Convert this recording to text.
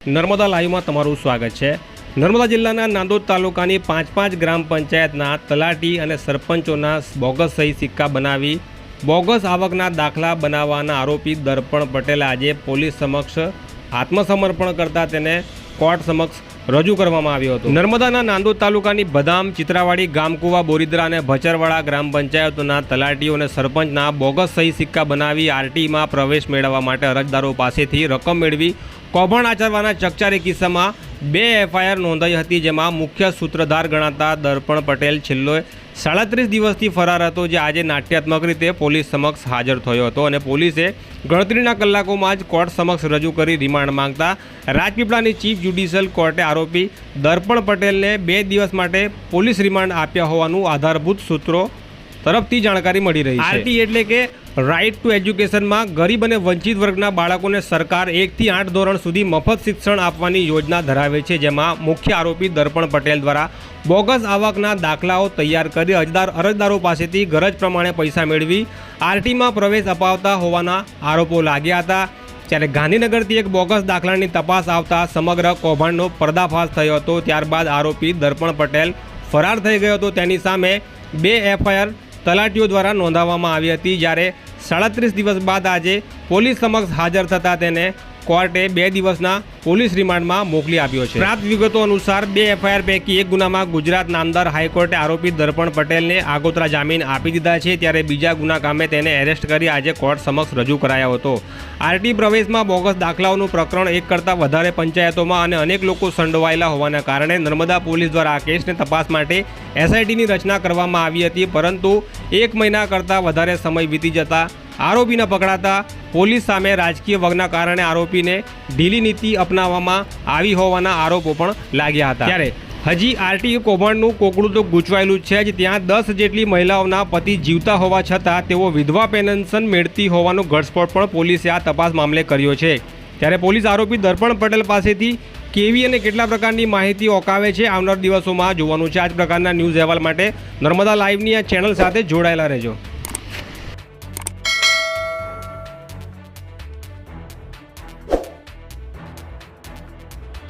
નર્મદા લાઈવમાં તમારું સ્વાગત છે. નર્મદા જિલ્લાના નાંદોદ તાલુકાની પાંચ પાંચ ગ્રામ પંચાયતના તલાટી અને સરપંચોના બોગસ સહી સિક્કા બનાવી બોગસ આવકના દાખલા બનાવવાના આરોપી દર્પણ પટેલ આજે પોલીસ સમક્ષ આત્મસમર્પણ કરતા તેને કોર્ટ સમક્ષ રજૂ કરવામાં આવ્યો હતો. નર્મદાના નાંદોદ તાલુકાની બદામ, ચિત્રાવાડી, ગામકુવા, બોરિદ્રા અને ભચરવાડા ગ્રામ પંચાયતોના તલાટીઓ અને સરપંચના બોગસ સહી સિક્કા બનાવી આરટીમાં પ્રવેશ મેળવવા માટે અરજદારો પાસેથી રકમ મેળવી કૌભાંડ આચરવાના ચકચારી કિસ્સામાં બે એફઆઈઆર નોંધાઈ હતી જેમાં મુખ્ય સૂત્રધાર ગણાતા દર્પણ પટેલ છેલ્લો સાડત્રીસ દિવસથી ફરાર હતો જે આજે નાટ્યાત્મક રીતે પોલીસ સમક્ષ હાજર થયો હતો અને પોલીસે ગણતરીના કલાકોમાં જ કોર્ટ સમક્ષ રજૂ કરી રિમાન્ડ માંગતા રાજપીપળાની ચીફ જ્યુડિશિયલ કોર્ટે આરોપી દર્પણ પટેલને બે દિવસ માટે પોલીસ રિમાન્ડ આપ્યા હોવાનું આધારભૂત સૂત્રો તરફથી જાણકારી મળી રહી છે. આરટી એટલે કે રાઇટ ટુ એજ્યુકેશનમાં ગરીબ અને વંચિત વર્ગના બાળકોને સરકાર એકથી આઠ ધોરણ સુધી મફત શિક્ષણ આપવાની યોજના ધરાવે છે, જેમાં મુખ્ય આરોપી દર્પણ પટેલ દ્વારા બોગસ આવકના દાખલાઓ તૈયાર કરી અરજદાર અરજદારો પાસેથી ગરજ પ્રમાણે પૈસા મેળવી આરટીમાં પ્રવેશ અપાવતા હોવાના આરોપો લાગ્યા હતા. જ્યારે ગાંધીનગરથી એક બોગસ દાખલાની તપાસ આવતા સમગ્ર કૌભાંડનો પર્દાફાશ થયો હતો, ત્યારબાદ આરોપી દર્પણ પટેલ ફરાર થઈ ગયો હતો. તેની સામે બે એફઆઈઆર તલાટીઓ દ્વારા નોંધાવવામાં આવી હતી જ્યારે સાડત્રીસ દિવસ બાદ આજે પોલીસ સમક્ષ હાજર થતાં તેને કોર્ટે બે દિવસના પોલીસ રિમાન્ડમાં મોકલી આપ્યો છે. પ્રાપ્ત વિગતો અનુસાર બે એફઆઈઆર પૈકી એક ગુનામાં ગુજરાત નામદાર હાઈકોર્ટે આરોપી દર્પણ પટેલને આગોતરા જામીન આપી દીધા છે, ત્યારે બીજા ગુના કામે તેને એરેસ્ટ કરી આજે કોર્ટ સમક્ષ રજૂ કરાયો હતો. આરટી પ્રવેશમાં બોગસ દાખલાઓનું પ્રકરણ એક કરતાં વધારે પંચાયતોમાં અને અનેક લોકો સંડોવાયેલા હોવાના કારણે નર્મદા પોલીસ દ્વારા આ કેસને તપાસ માટે એસઆઈટીની રચના કરવામાં આવી હતી, પરંતુ એક મહિના કરતાં વધારે સમય વીતી જતા આરોપીને પકડાતા પોલીસ સામે રાજકીય વગના કારણે આરોપીને ઢીલી નીતિ અપનાવવામાં આવી હોવાના આરોપો પણ લાગ્યા હતા. ત્યારે હજી આરટી કૌભાંડનું કોકડું તો ગૂંચવાયેલું છે જ ત્યાં દસ જેટલી મહિલાઓના પતિ જીવતા હોવા છતાં તેઓ વિધવા પેન્શન મેળતી હોવાનો ઘટસ્ફોટ પણ પોલીસે આ તપાસ મામલે કર્યો છે. ત્યારે પોલીસ આરોપી દર્પણ પટેલ પાસેથી કેવી અને કેટલા પ્રકારની માહિતી ઓકાવે છે આવનાર દિવસોમાં જોવાનું છે. આ જ પ્રકારના ન્યૂઝ અહેવાલ માટે નર્મદા લાઈવની આ ચેનલ સાથે જોડાયેલા રહેજો.